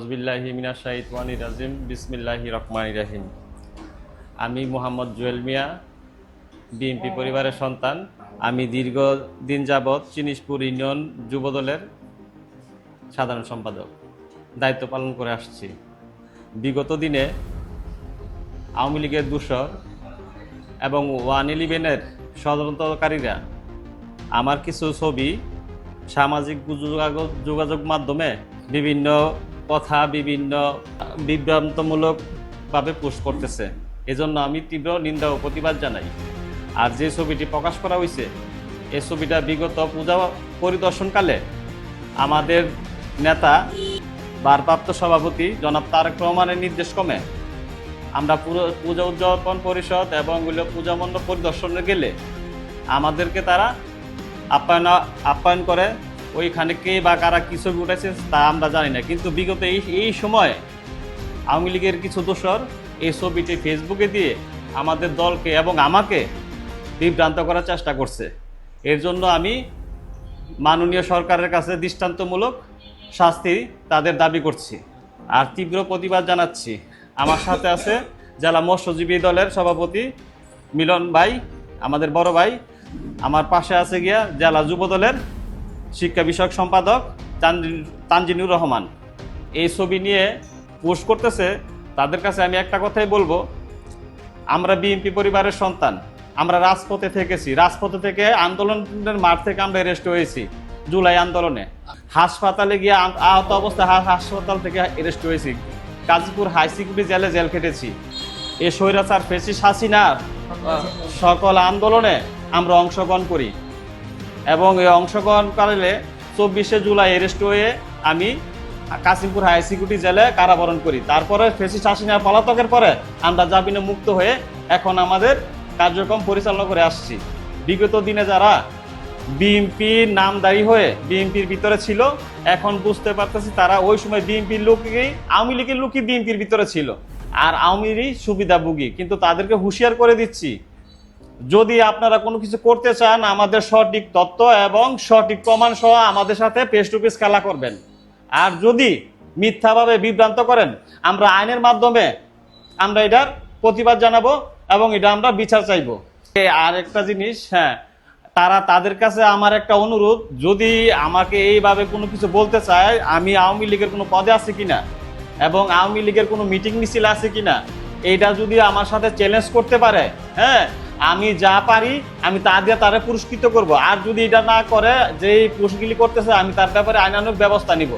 আউজবিল্লাহি মিনা শাহিদওয়ানি রাজিম, বিসমিল্লাহি রহমানি রাহিম। আমি মোহাম্মদ জুয়েল মিয়া, বিএনপি পরিবারের সন্তান। আমি দীর্ঘ দিন যাবৎ চিনিশপুর ইউনিয়ন যুবদলের সাধারণ সম্পাদক। দায়িত্ব পালন করে আসছি। বিগত দিনে আওয়ামী লীগের দূষর এবং ওয়ান ইলেভেনের ষড়যন্ত্রকারীরা আমার কিছু ছবি, সামাজিক যোগাযোগ মাধ্যমে বিভিন্ন কথা বিভিন্ন বিভ্রান্তমূলকভাবে পোস্ট করতেছে। এজন্য আমি তীব্র নিন্দা ও প্রতিবাদ জানাই। আর যে ছবিটি প্রকাশ করা হয়েছে এই ছবিটা বিগত পূজা পরিদর্শনকালে আমাদের নেতা, ভারপ্রাপ্ত সভাপতি জনাব তারেক রহমানের নির্দেশ ক্রমে আমরা পুরো পূজা উদযাপন পরিষদ এবং পূজা মণ্ডপ পরিদর্শনে গেলে আমাদেরকে তারা আপ্যায়ন আপ্যায়ন করে ওইখানে কে বা কারা কী ছবি উঠেছে তা আমরা জানি না। কিন্তু বিগত এই এই সময় আওয়ামী লীগের কিছু দোসর এই ছবিটি ফেসবুকে দিয়ে আমাদের দলকে এবং আমাকে বিভ্রান্ত করার চেষ্টা করছে। এর জন্য আমি মাননীয় সরকারের কাছে দৃষ্টান্তমূলক শাস্তি তাদের দাবি করছি। আর তীব্র প্রতিবাদ জানাচ্ছি। আমার সাথে আছে জেলা মৎস্যজীবী দলের সভাপতি মিলন ভাই, আমাদের বড় ভাই। আমার পাশে আছে গিয়া জেলা যুব দলের শিক্ষা বিষয়ক সম্পাদক তানজিনুর রহমান। এই ছবি নিয়ে পোস্ট করতেছে, তাদের কাছে আমি একটা কথাই বলব। আমরা বিএনপি পরিবারের সন্তান, আমরা রাজপথে থেকেছি। রাজপথে থেকে আন্দোলনের মাঠ থেকে আমরা অ্যারেস্ট হয়েছি, জুলাই আন্দোলনে। হাসপাতালে গিয়ে আহত অবস্থায় হাসপাতাল থেকে অ্যারেস্ট হয়েছি। গাজীপুর হাই সিকিউরিটি জেলে জেল খেটেছি। এ স্বৈরাচার ফেসিস হাসিনার সকল আন্দোলনে আমরা অংশগ্রহণ করি। এবং এই অংশগ্রহণকালে চব্বিশে জুলাই অ্যারেস্ট হয়ে আমি কাশিমপুর হাই সিকিউরিটি জেলে কারাবরণ করি। তারপরে ফেসিস হাসিনা পলাতকের পরে আমরা জামিনে মুক্ত হয়ে এখন আমাদের কার্যক্রম পরিচালনা করে আসছি। বিগত দিনে যারা বিএনপির নামদারি হয়ে বিএনপির ভিতরে ছিল, এখন বুঝতে পারতেছি তারা ওই সময় বিএনপির লোকই আওয়ামী লীগের লোকই বিএনপির ভিতরে ছিল। আর আওয়ামী সুবিধাভোগী, কিন্তু তাদেরকে হুঁশিয়ার করে দিচ্ছি যদি আপনারা কোনো কিছু করতে চান, আমাদের সঠিক তথ্য এবং সঠিক প্রমাণ সহ আমাদের সাথে পেস টু ফেস খেলা করবেন। আর যদি মিথ্যাভাবে বিভ্রান্ত করেন, আমরা আইনের মাধ্যমে আমরা এটার প্রতিবাদ জানাব এবং এটা আমরা বিচার চাইব। আর একটা জিনিস হ্যাঁ তারা তাদের কাছে আমার একটা অনুরোধ, যদি আমাকে এইভাবে কোনো কিছু বলতে চায়, আমি আওয়ামী লীগের কোনো পদে আছি কিনা এবং আওয়ামী লীগের কোনো মিটিং মিছিল আছে কিনা এইটা যদি আমার সাথে চ্যালেঞ্জ করতে পারে হ্যাঁ আমি যা পারি, আমি তা দিয়ে তারা পুরস্কৃত করব। আর যদি এটা না করে, যেই পুরস্কৃতি করতেছে, আমি তার ব্যাপারে আইনানুক ব্যবস্থা নিব।